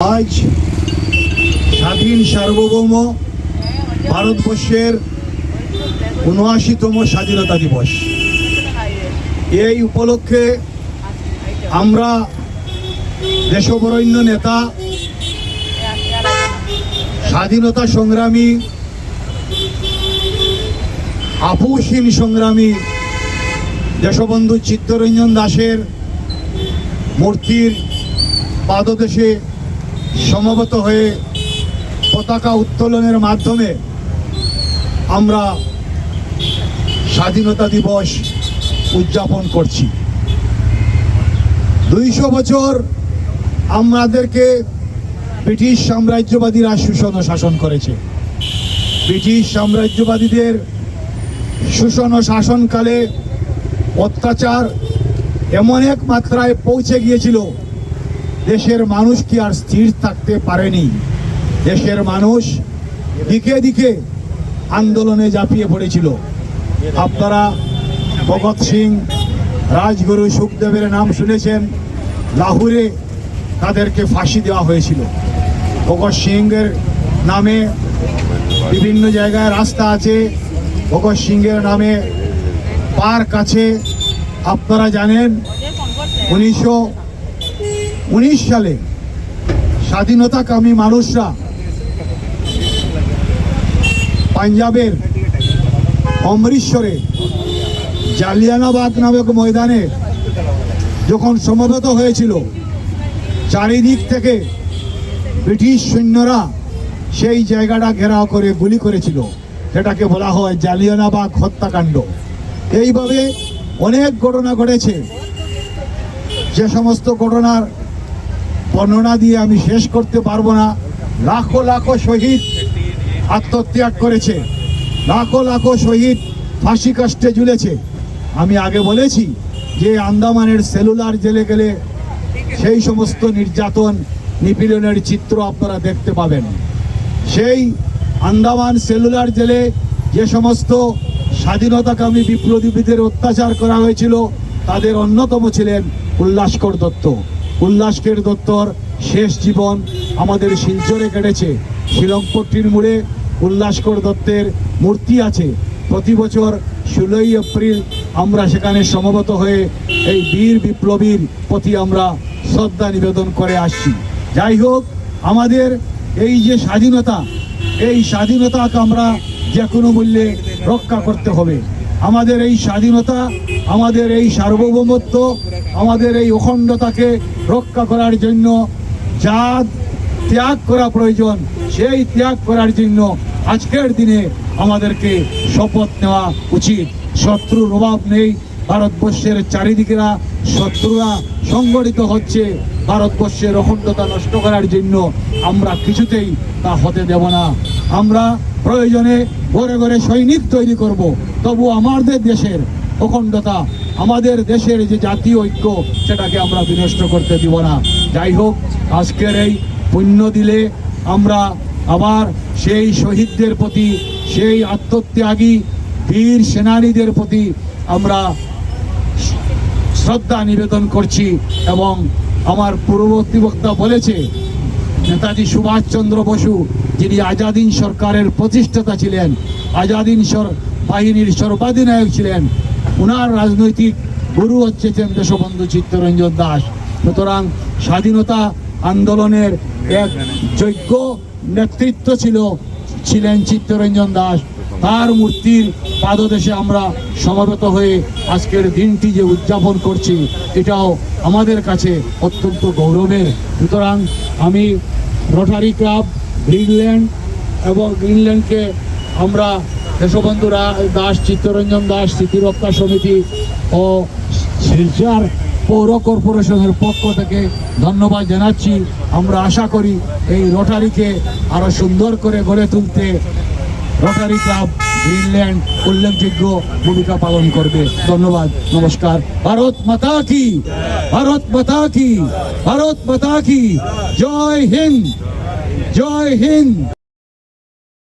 আজ স্বাধীন সার্বভৌম ভারতবর্ষের উনআশিতম স্বাধীনতা দিবস। এই উপলক্ষে আমরা দেশবরণ্য নেতা, স্বাধীনতা সংগ্রামী, আপুসীন সংগ্রামী দেশবন্ধু চিত্তরঞ্জন দাসের মূর্তির পাদদেশে সমবেত হয়ে পতাকা উত্তোলনের মাধ্যমে আমরা স্বাধীনতা দিবস উদযাপন করছি। দুইশো বছর আমাদেরকে ব্রিটিশ সাম্রাজ্যবাদীরা শোষণ ও শাসন করেছে। ব্রিটিশ সাম্রাজ্যবাদীদের শোষণ ও শাসনকালে অত্যাচার এমন এক মাত্রায় পৌঁছে গিয়েছিল দেশের মানুষ কি আর স্থির থাকতে পারেনি? দেশের মানুষ দিকে দিকে আন্দোলনে ঝাঁপিয়ে পড়েছিল। আপনারা ভগৎ সিং, রাজগুরু সুখদেবের নাম শুনেছেন, লাহোরে তাদেরকে ফাঁসি দেওয়া হয়েছিল। ভগৎ সিংয়ের নামে বিভিন্ন জায়গায় রাস্তা আছে। ভগৎ সিংয়ের নামে পার্ক আছে। আপনারা জানেন, উনিশশো উনিশ সালে স্বাধীনতাকামী মানুষরা পাঞ্জাবের অমৃতসরে জালিয়ানাবাগ নামক ময়দানে যখন সমবেত হয়েছিল, চারিদিক থেকে ব্রিটিশ সৈন্যরা সেই জায়গাটা ঘেরাও করে গুলি করেছিল। সেটাকে বলা হয় জালিয়ানাবাগ হত্যাকাণ্ড। এইভাবে অনেক ঘটনা ঘটেছে। যে সমস্ত ঘটনার বর্ণনা দিয়ে আমি শেষ করতে পারব না। লাখো লাখো শহীদ আত্মত্যাগ করেছে। লাখো লাখো শহীদ ফাঁসি কাষ্টে ঝুলেছে। আমি আগে বলেছি যে আন্দামানের সেলুলার জেলে গেলে সেই সমস্ত নির্যাতন, নিপীড়নের চিত্র আপনারা দেখতে পাবেন। সেই আন্দামান সেলুলার জেলে যে সমস্ত স্বাধীনতাকামী বিপ্লবীদের অত্যাচার করা হয়েছিল, তাদের অন্যতম ছিলেন উল্লাসকর দত্ত। উল্লাসকর দত্তর শেষ জীবন আমাদের শিলচরে কেটেছে। শিলংপট্টির মোড়ে উল্লাসকর দত্তের মূর্তি আছে। প্রতি বছর ষোলোই এপ্রিল আমরা সেখানে সমবেত হয়ে এই বীর বিপ্লবীর প্রতি আমরা শ্রদ্ধা নিবেদন করে আসছি। যাই হোক, আমাদের এই যে স্বাধীনতা, এই স্বাধীনতাকে আমরা যে কোনো মূল্যে রক্ষা করতে হবে। আমাদের এই স্বাধীনতা, আমাদের এই সার্বভৌমত্ব, আমাদের এই অখণ্ডতাকে রক্ষা করার জন্য যা ত্যাগ করা প্রয়োজন, সেই ত্যাগ করার জন্য আজকের দিনে আমাদেরকে শপথ নেওয়া উচিত। শত্রুর অভাব নেই। ভারতবর্ষের চারিদিকেরা শত্রুরা সংগঠিত হচ্ছে। ভারতবর্ষের অখণ্ডতা নষ্ট করার জন্য আমরা কিছুতেই তা হতে দেব না। আমরা প্রয়োজনে ঘরে ঘরে সৈনিক তৈরি করব। তবু আমাদের দেশের অখণ্ডতা, আমাদের দেশের যে জাতীয় ঐক্য, সেটাকে আমরা বিনষ্ট করতে দিব না। যাই হোক, আজকের এই পুণ্য দিলে আমরা আবার সেই শহীদদের প্রতি, সেই আত্মত্যাগী বীর সেনানীদের প্রতি আমরা শ্রদ্ধা নিবেদন করছি এবং আমার পূর্ববর্তী বক্তা বলেছে, নেতাজি সুভাষচন্দ্র বসু যিনি আজাদিন সরকারের প্রতিষ্ঠাতা ছিলেন, আজাদিন বাহিনীর সর্বাধিনায়ক ছিলেন ওনার রাজনৈতিক গুরু হচ্ছেন দেশবন্ধু চিত্তরঞ্জন দাস। সুতরাং স্বাধীনতা আন্দোলনের এক যোগ্য নেতৃত্ব ছিল, ছিলেন চিত্তরঞ্জন দাস। তার মূর্তির পাদদেশে আমরা সমবেত হয়ে আজকের দিনটি যে উদযাপন করছি, এটাও আমাদের কাছে অত্যন্ত গৌরবের। সুতরাং আমি রোটারি ক্লাব, গ্রিনল্যান্ড এবং গ্রিনল্যান্ডকে আমরা দেশবন্ধু দাস, চিত্তরঞ্জন দাস স্মৃতিরক্ষা সমিতি ও শিলচর পৌর কর্পোরেশনের পক্ষ থেকে ধন্যবাদ জানাচ্ছি। আমরা আশা করি এই রোটারিকে আরও সুন্দর করে গড়ে তুলতে রোটারি ক্লাব গ্রিনল্যান্ড উল্লেখযোগ্য ভূমিকা পালন করবে। ধন্যবাদ, নমস্কার। ভারত মাতা কি? ভারত মাতা কি? ভারত মাতা কি? জয় হিন্দ! জয় হিন্দ!